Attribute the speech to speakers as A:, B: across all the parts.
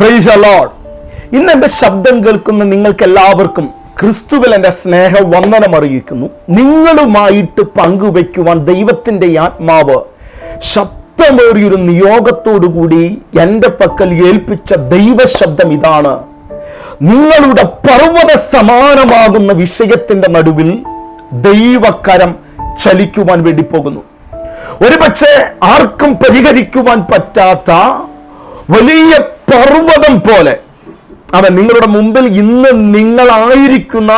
A: Price allowed ഇന്ന് എന്റെ ശബ്ദം കേൾക്കുന്ന നിങ്ങൾക്ക് എല്ലാവർക്കും ക്രിസ്തുവിൽ എന്റെ സ്നേഹ വന്ദനം അറിയിക്കുന്നു. നിങ്ങളുമായിട്ട് പങ്കുവെക്കുവാൻ ദൈവത്തിന്റെ ആത്മാവ് ശബ്ദമേറിയൊരു നിയോഗത്തോടുകൂടി എന്റെ പക്കൽ ഏൽപ്പിച്ച ദൈവശബ്ദം ഇതാണ്. നിങ്ങളുടെ പർവത സമാനമാകുന്ന വിഷയത്തിന്റെ നടുവിൽ ദൈവക്കരം ചലിക്കുവാൻ വേണ്ടി പോകുന്നു. ഒരുപക്ഷെ ആർക്കും പരിഹരിക്കുവാൻ പറ്റാത്ത വലിയ പർവതം പോലെ. അവൻ നിങ്ങളുടെ മുമ്പിൽ ഇന്ന് നിങ്ങളായിരിക്കുന്ന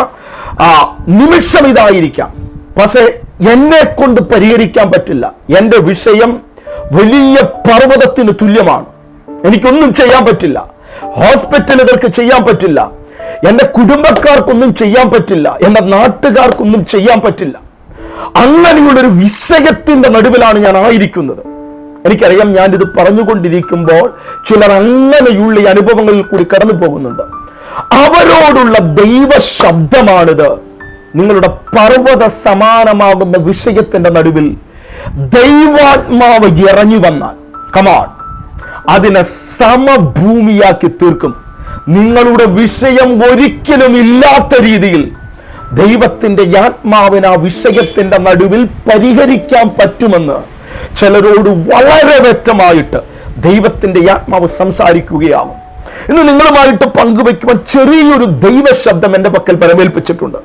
A: ആ നിമിഷം ഇതായിരിക്കാം. പക്ഷേ എന്നെ കൊണ്ട് പരിഹരിക്കാൻ പറ്റില്ല. എന്റെ വിഷയം വലിയ പർവതത്തിന് തുല്യമാണ്. എനിക്കൊന്നും ചെയ്യാൻ പറ്റില്ല. ഹോസ്പിറ്റലുകൾക്ക് ചെയ്യാൻ പറ്റില്ല. എന്റെ കുടുംബക്കാർക്കൊന്നും ചെയ്യാൻ പറ്റില്ല. എന്റെ നാട്ടുകാർക്കൊന്നും ചെയ്യാൻ പറ്റില്ല. അങ്ങനെയുള്ളൊരു വിഷയത്തിന്റെ നടുവിലാണ് ഞാൻ ആയിരിക്കുന്നത്. എനിക്കറിയാം ഞാൻ ഇത് പറഞ്ഞുകൊണ്ടിരിക്കുമ്പോൾ ചിലർ അങ്ങനെയുള്ള അനുഭവങ്ങളിൽ കൂടി കടന്നു പോകുന്നുണ്ട്. അവരോടുള്ള ദൈവ ശബ്ദമാണിത് നിങ്ങളുടെ പർവത സമാനമാകുന്ന വിഷയത്തിന്റെ നടുവിൽ ദൈവാത്മാവ് ഇറങ്ങി വന്നാൽ കമാൺ അതിനെ സമഭൂമിയാക്കി തീർക്കും. നിങ്ങളുടെ വിഷയം ഒരിക്കലും ഇല്ലാത്ത രീതിയിൽ ദൈവത്തിന്റെ ആത്മാവിന് ആ വിഷയത്തിന്റെ നടുവിൽ പരിഹരിക്കാൻ പറ്റുമെന്ന് ചിലരോട് വളരെ വ്യക്തമായിട്ട് ദൈവത്തിന്റെ ആത്മാവ് സംസാരിക്കുകയാകും. ഇന്ന് നിങ്ങളുമായിട്ട് പങ്കുവയ്ക്കുവാൻ ചെറിയൊരു ദൈവശബ്ദം എന്റെ പക്കൽ പരമേൽപ്പിച്ചിട്ടുണ്ട്.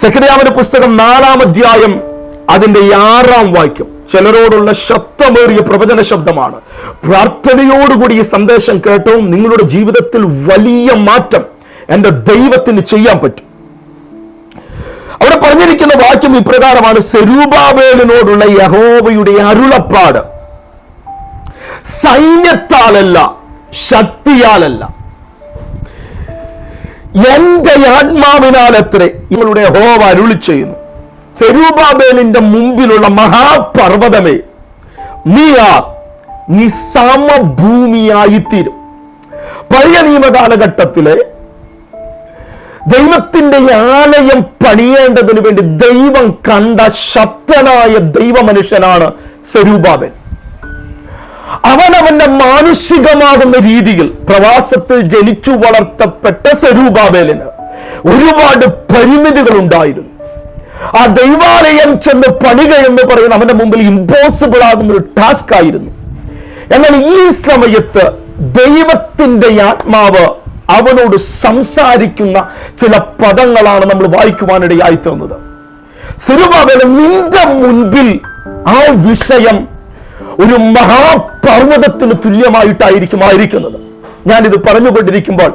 A: സെക്രയാവിന്റെ പുസ്തകം നാലാം അധ്യായം അതിന്റെ ആറാം വാക്യം. ചിലരോടുള്ള ശക്തമേറിയ പ്രവചന ശബ്ദമാണ്. പ്രാർത്ഥനയോടുകൂടി ഈ സന്ദേശം കേട്ടോ നിങ്ങളുടെ ജീവിതത്തിൽ വലിയ മാറ്റം എന്റെ ദൈവത്തിന് ചെയ്യാൻ പറ്റും. അവിടെ പറഞ്ഞിരിക്കുന്ന വാക്യം ഇപ്രകാരമാണ് സെരൂബാബേലിനോടുള്ള യഹോവയുടെ അരുളപ്പാട് സൈന്യത്താലല്ല ശക്തിയാലല്ല. എന്റെ ആത്മാവിനാൽ എത്ര ഇവളുടെ ഹോവ അരുളി ചെയ്യുന്നു. സെരൂബാബേലിന്റെ മുമ്പിലുള്ള മഹാപർവതമേ നീയാ ആ തീരും സമഭൂമിയായിത്തീരും പഴയ നിയമ കാലഘട്ടത്തിലെ ദൈവത്തിന്റെ ആലയം പണിയേണ്ടതിന് വേണ്ടി ദൈവം കണ്ട ശക്തനായ ദൈവമനുഷ്യനാണ് സ്വരൂപാവൻ അവൻ അവന്റെ മാനുഷികമാകുന്ന രീതിയിൽ പ്രവാസത്തിൽ ജനിച്ചു വളർത്തപ്പെട്ട സ്വരൂപാവേലിന് ഒരുപാട് പരിമിതികൾ ഉണ്ടായിരുന്നു. ആ ദൈവാലയം ചെന്ന് പണിക എന്ന് പറയുന്ന അവന്റെ മുമ്പിൽ ഇമ്പോസിബിൾ ആകുന്ന ഒരു ടാസ്ക് ആയിരുന്നു. എന്നാൽ ഈ സമയത്ത് ദൈവത്തിന്റെ ആത്മാവ് അവനോട് സംസാരിക്കുന്ന ചില പദങ്ങളാണ് നമ്മൾ വായിക്കുവാനിടയായി തീർന്നത്. സുരുബാബേല നിന്റെ മുൻപിൽ ആ വിഷയം ഒരു മഹാപർവതത്തിന് തുല്യമായിട്ടായിരിക്കും ആയിരിക്കുന്നത് ഞാനിത് പറഞ്ഞുകൊണ്ടിരിക്കുമ്പോൾ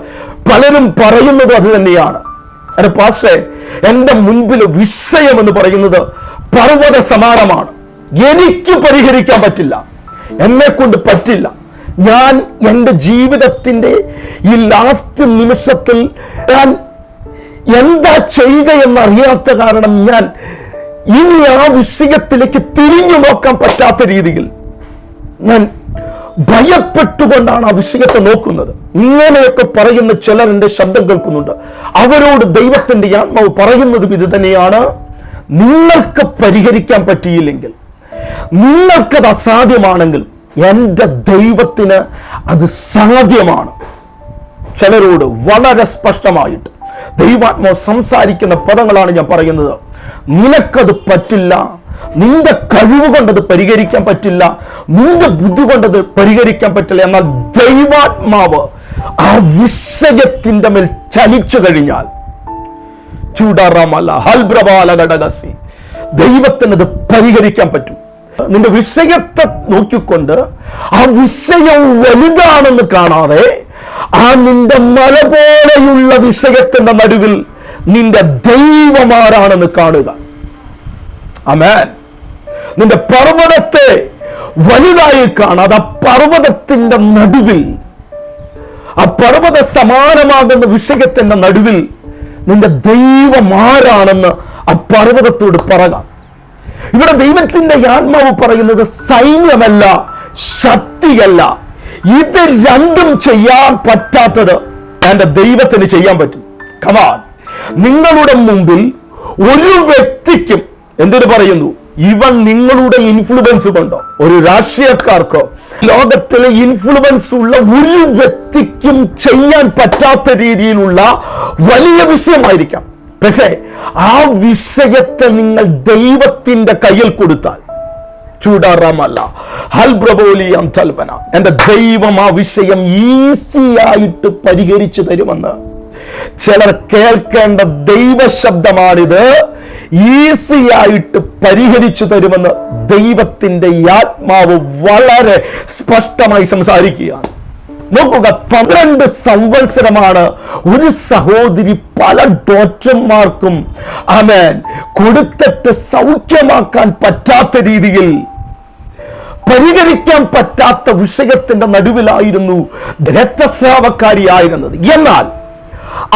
A: പലരും പറയുന്നത് അത് തന്നെയാണ്. അരെ പാസ്റ്റേ എന്റെ മുൻപിൽ വിഷയം എന്ന് പറയുന്നത് പർവത സമാനമാണ് എനിക്ക് പരിഹരിക്കാൻ പറ്റില്ല. എന്നെ കൊണ്ട് പറ്റില്ല. ഞാൻ എന്റെ ജീവിതത്തിന്റെ ഈ ലാസ്റ്റ് നിമിഷത്തിൽ ഞാൻ എന്താ ചെയ്യുക എന്നറിയാത്ത കാരണം ഞാൻ ഇനി ആ വിഷയത്തിലേക്ക് തിരിഞ്ഞു നോക്കാൻ പറ്റാത്ത രീതിയിൽ ഞാൻ ഭയപ്പെട്ടുകൊണ്ടാണ് ആ വിഷയത്തെ നോക്കുന്നത്. ഇങ്ങനെയൊക്കെ പറയുന്ന ചിലർ എന്റെ ശബ്ദം കേൾക്കുന്നുണ്ട്. അവരോട് ദൈവത്തിന്റെ ആത്മാവ് പറയുന്നതും ഇത് തന്നെയാണ്. നിങ്ങൾക്ക് പരിഹരിക്കാൻ പറ്റിയില്ലെങ്കിൽ നിങ്ങൾക്കത് അസാധ്യമാണെങ്കിൽ എന്റെ ദൈവത്തിന് അത് സാധ്യമാണ്. ചിലരോട് വളരെ സ്പഷ്ടമായിട്ട് ദൈവാത്മാവ് സംസാരിക്കുന്ന പദങ്ങളാണ് ഞാൻ പറയുന്നത്. നിനക്കത് പറ്റില്ല. നിന്റെ കഴിവ് കൊണ്ടത് പരിഹരിക്കാൻ പറ്റില്ല. നിന്റെ ബുദ്ധി കൊണ്ടത് പരിഹരിക്കാൻ പറ്റില്ല. എന്നാൽ ദൈവാത്മാവ് ആ വിഷയത്തിന്റെ മേൽ ചലിച്ചു കഴിഞ്ഞാൽ ചൂടാറാമല്ല ഹൽബ്രബാല ഘടകസി ദൈവത്തിനത് പരിഹരിക്കാൻ പറ്റും. നിന്റെ വിഷയത്തെ നോക്കിക്കൊണ്ട് ആ വിഷയം വലുതാണെന്ന് കാണാതെ ആ നിന്റെ മല പോലെയുള്ള വിഷയത്തിന്റെ നടുവിൽ നിന്റെ ദൈവമാരാണെന്ന് കാണുക. അമേൻ നിന്റെ പർവതത്തെ വലുതായി കാണാതെ ആ പർവതത്തിന്റെ നടുവിൽ ആ പർവത സമാനമാകുന്ന വിഷയത്തിന്റെ നടുവിൽ നിന്റെ ദൈവമാരാണെന്ന് ആ പർവതത്തോട് പറകാം. ഇവിടെ ദൈവത്തിന്റെ ആത്മാവ് പറയുന്നത് സൈന്യമല്ല ശക്തിയല്ല. ഇത് രണ്ടും ചെയ്യാൻ പറ്റാത്തത് എന്റെ ദൈവത്തിന് ചെയ്യാൻ പറ്റും. കമാൻ നിങ്ങളുടെ മുമ്പിൽ ഒരു വ്യക്തിക്കും എന്തിനു പറയുന്നു? ഇവൻ നിങ്ങളുടെ ഇൻഫ്ലുവൻസ് കൊണ്ടോ? ഒരു രാഷ്ട്രീയക്കാർക്കോ? ലോകത്തിലെ ഇൻഫ്ലുവൻസ് ഉള്ള ഒരു വ്യക്തിക്കും ചെയ്യാൻ പറ്റാത്ത രീതിയിലുള്ള വലിയ വിഷയമായിരിക്കാം. പക്ഷേ ആ വിഷയത്തെ നിങ്ങൾ ദൈവത്തിന്റെ കയ്യിൽ കൊടുത്താൽ ചൂടാറാമല്ല. ഹൽബ്രബോലിയം തൽപന എന്റെ ദൈവം ആ വിഷയം ഈസി ആയിട്ട് പരിഹരിച്ചു തരുമെന്ന്. ചിലർ കേൾക്കേണ്ട ദൈവശബ്ദമാണിത്. ഈസി ആയിട്ട് പരിഹരിച്ചു തരുമെന്ന് ദൈവത്തിന്റെ ആത്മാവ് വളരെ സ്പഷ്ടമായി സംസാരിക്കുകയാണ്. നോക്കുക പന്ത്രണ്ട് സംവത്സരമാണ് ഒരു സഹോദരി പല ഡോക്ടർമാർക്കും ആമേൻ കൊടുത്തിട്ട് സൗഖ്യമാക്കാൻ പറ്റാത്ത രീതിയിൽ പരിഹരിക്കാൻ പറ്റാത്ത വിഷയത്തിന്റെ നടുവിലായിരുന്നു രക്തസ്രാവക്കാരിയായിരുന്നത് എന്നാൽ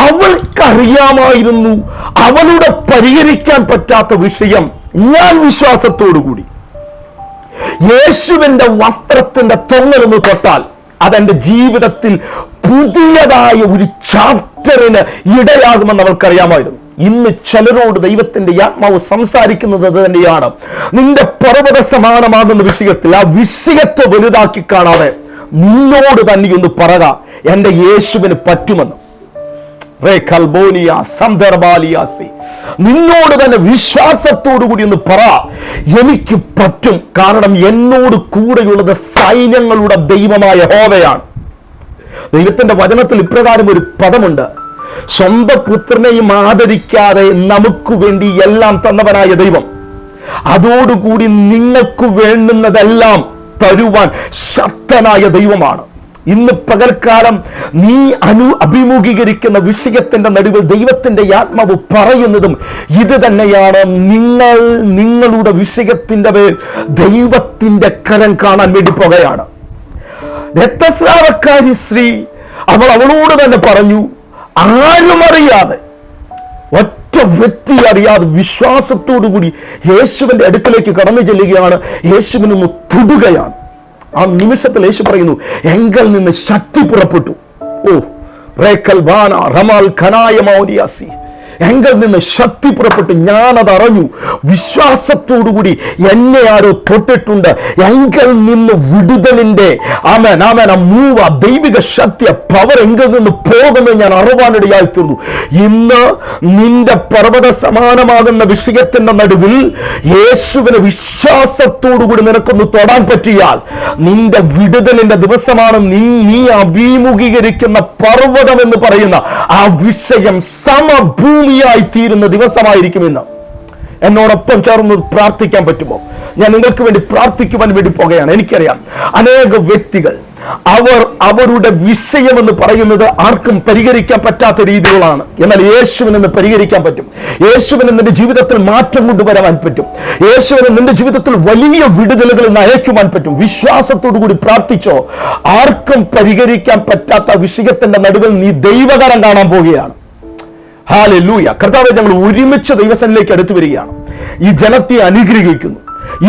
A: അവൾക്കറിയാമായിരുന്നു അവളുടെ പരിഹരിക്കാൻ പറ്റാത്ത വിഷയം ഞാൻ വിശ്വാസത്തോടു കൂടി യേശുവിന്റെ വസ്ത്രത്തിന്റെ തൊങ്ങലൊന്ന് തൊട്ടാൽ അതെന്റെ ജീവിതത്തിൽ പുതിയതായ ഒരു ചാപ്റ്ററിന് ഇടയാകുമെന്ന് അവൾക്കറിയാമായിരുന്നു. ഇന്ന് ചിലരോട് ദൈവത്തിന്റെ ആത്മാവ് സംസാരിക്കുന്നത് അത് തന്നെയാണ്. നിന്റെ പർവത സമാനമാകുന്ന വിഷയത്തിൽ ആ വിഷയത്തെ വലുതാക്കി കാണാതെ നിന്നോട് തന്നെ ഒന്ന് പറക. എന്റെ യേശുവിന് പറ്റുമെന്ന്. നിന്നോട് തന്നെ വിശ്വാസത്തോടു കൂടി ഒന്ന് പറ. എനിക്ക് പറ്റും. കാരണം എന്നോട് കൂടെയുള്ളത് സൈന്യങ്ങളുടെ ദൈവമായ ഹോവയാണ് ദൈവത്തിന്റെ വചനത്തിൽ ഇപ്രകാരം ഒരു പദമുണ്ട്. സ്വന്തം പുത്രനെയും ആദരിക്കാതെ നമുക്ക് വേണ്ടി എല്ലാം തന്നവനായ ദൈവം. അതോടുകൂടി നിങ്ങൾക്ക് വേണ്ടുന്നതെല്ലാം തരുവാൻ ശക്തനായ ദൈവമാണ്. ഇന്ന് പകൽക്കാലം നീ അനു അഭിമുഖീകരിക്കുന്ന വിഷയത്തിന്റെ നടുവിൽ ദൈവത്തിന്റെ ആത്മാവ് പറയുന്നതും ഇത് തന്നെയാണ്. നിങ്ങൾ നിങ്ങളുടെ വിഷയത്തിന്റെ മേൽ ദൈവത്തിന്റെ കരം കാണാൻ വേണ്ടി പോകുകയാണ്. രക്തസ്രാവക്കാരി സ്ത്രീ അവൾ അവളോട് തന്നെ പറഞ്ഞു ആരും അറിയാതെ ഒറ്റ വ്യക്തി അറിയാതെ വിശ്വാസത്തോടു കൂടി യേശുവിന്റെ അടുക്കലേക്ക് കടന്നു ചെല്ലുകയാണ്. യേശുവിനൊന്ന് തൊടുകയാണ്. ആ നിമിഷത്തിൽ യേശു പറയുന്നു എങ്കൽ നിന്ന് ശക്തി പുറപ്പെട്ടു. ഓ റേക്കൽ ബാന റമാൽ ഖനായ മൗരിയാസി എങ്കിൽ നിന്ന് ശക്തി പുറപ്പെട്ടു ഞാനത് അറിഞ്ഞു വിശ്വാസത്തോടുകൂടി എന്നെ ആരോ തൊട്ടിട്ടുണ്ട്. എങ്കിൽ നിന്ന് വിടുതലിന്റെ. ആമേൻ ആമേൻ. ആ മൂവ ദൈവിക ശക്തി പവർ എങ്കിൽ നിന്ന് പോകുമെന്ന് ഞാൻ അറിവാനിടയായി തീർന്നു ഇന്ന് നിന്റെ പർവത സമാനമാകുന്ന വിഷയത്തിന്റെ നടുവിൽ യേശുവിന് വിശ്വാസത്തോടുകൂടി നിനക്കൊന്ന് തൊടാൻ പറ്റിയാൽ നിന്റെ വിടുതലിന്റെ ദിവസമാണ് നീ നീ അഭിമുഖീകരിക്കുന്ന പർവതം എന്ന് പറയുന്ന ആ വിഷയം സമഭൂമിയായി തീരുന്ന ദിവസമായിരിക്കും ദിവസമായിരിക്കുമെന്ന് എന്നോടൊപ്പം ചേർന്ന് പ്രാർത്ഥിക്കാൻ പറ്റുമോ? ഞാൻ നിങ്ങൾക്ക് വേണ്ടി പ്രാർത്ഥിക്കുവാൻ വേണ്ടി പോകുകയാണ്. എനിക്കറിയാം അനേക വ്യക്തികൾ അവർ അവരുടെ വിഷയം എന്ന് പറയുന്നത് ആർക്കും പരിഹരിക്കാൻ പറ്റാത്ത രീതികളാണ്. എന്നാൽ യേശുവിന് എന്ന് പരിഹരിക്കാൻ പറ്റും. യേശുവിന് നിന്റെ ജീവിതത്തിൽ മാറ്റം കൊണ്ടുവരാൻ പറ്റും. യേശുവിനെ നിന്റെ ജീവിതത്തിൽ വലിയ വിടുതലുകൾ നയക്കുവാൻ പറ്റും. വിശ്വാസത്തോടു കൂടി പ്രാർത്ഥിച്ചോ ആർക്കും പരിഹരിക്കാൻ പറ്റാത്ത വിഷയത്തിന്റെ നടുവിൽ നീ ദൈവകരം കാണാൻ പോവുകയാണ് ഹാലൂയ കർത്താവ് ഞങ്ങൾ ഒരുമിച്ച് ദൈവസനിലേക്ക് അടുത്തു വരികയാണ്. ഈ ജനത്തെ അനുഗ്രഹിക്കുന്നു.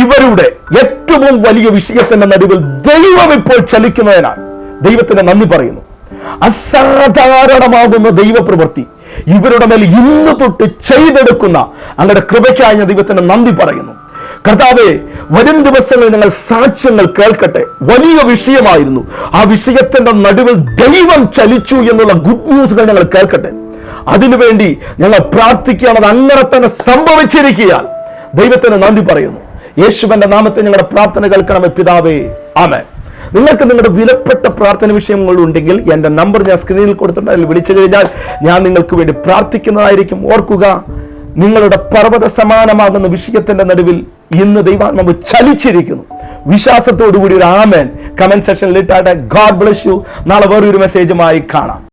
A: ഇവരുടെ ഏറ്റവും വലിയ വിഷയത്തിന്റെ നടുവിൽ ദൈവം ഇപ്പോൾ ചലിക്കുന്നതിനാൽ ദൈവത്തിന് നന്ദി പറയുന്നു. അസാധാരണമാകുന്ന ദൈവപ്രവൃത്തി ഇവരുടെ മേൽ ഇന്ന് തൊട്ട് ചെയ്തെടുക്കുന്ന അങ്ങയുടെ കൃപയ്ക്കായ ദൈവത്തിന് നന്ദി പറയുന്നു. കർത്താവെ വരും ദിവസങ്ങളിൽ ഞങ്ങൾ സാക്ഷ്യങ്ങൾ കേൾക്കട്ടെ. വലിയ വിഷയമായിരുന്നു. ആ വിഷയത്തിന്റെ നടുവിൽ ദൈവം ചലിച്ചു എന്നുള്ള ഗുഡ് ന്യൂസുകൾ ഞങ്ങൾ കേൾക്കട്ടെ. അതിനുവേണ്ടി ഞങ്ങൾ അത് അങ്ങനെ തന്നെ സംഭവിച്ചിരിക്കുകയാൽ ദൈവത്തിന് നന്ദി പറയുന്നു. യേശുവിന്റെ നാമത്തെ ഞങ്ങളുടെ പ്രാർത്ഥന കേൾക്കണമേ പിതാവേ. ആമേ നിങ്ങൾക്ക് നിങ്ങളുടെ വിലപ്പെട്ട പ്രാർത്ഥന വിഷയങ്ങൾ ഉണ്ടെങ്കിൽ എന്റെ നമ്പർ ഞാൻ സ്ക്രീനിൽ കൊടുത്തിട്ടുണ്ട്. അതിൽ വിളിച്ചു കഴിഞ്ഞാൽ ഞാൻ നിങ്ങൾക്ക് വേണ്ടി പ്രാർത്ഥിക്കുന്നതായിരിക്കും. ഓർക്കുക നിങ്ങളുടെ പർവത സമാനമാകുന്ന വിഷയത്തിന്റെ നടുവിൽ ഇന്ന് ദൈവാത്മാവ് ചലിച്ചിരിക്കുന്നു. വിശ്വാസത്തോടുകൂടി ഒരു ആമേൻ. കമന്റ് സെക്ഷനിൽ ഇട്ടാട്ടെ. ഗോഡ് ബ്ലസ് യു നാളെ വേറൊരു മെസ്സേജുമായി കാണാം.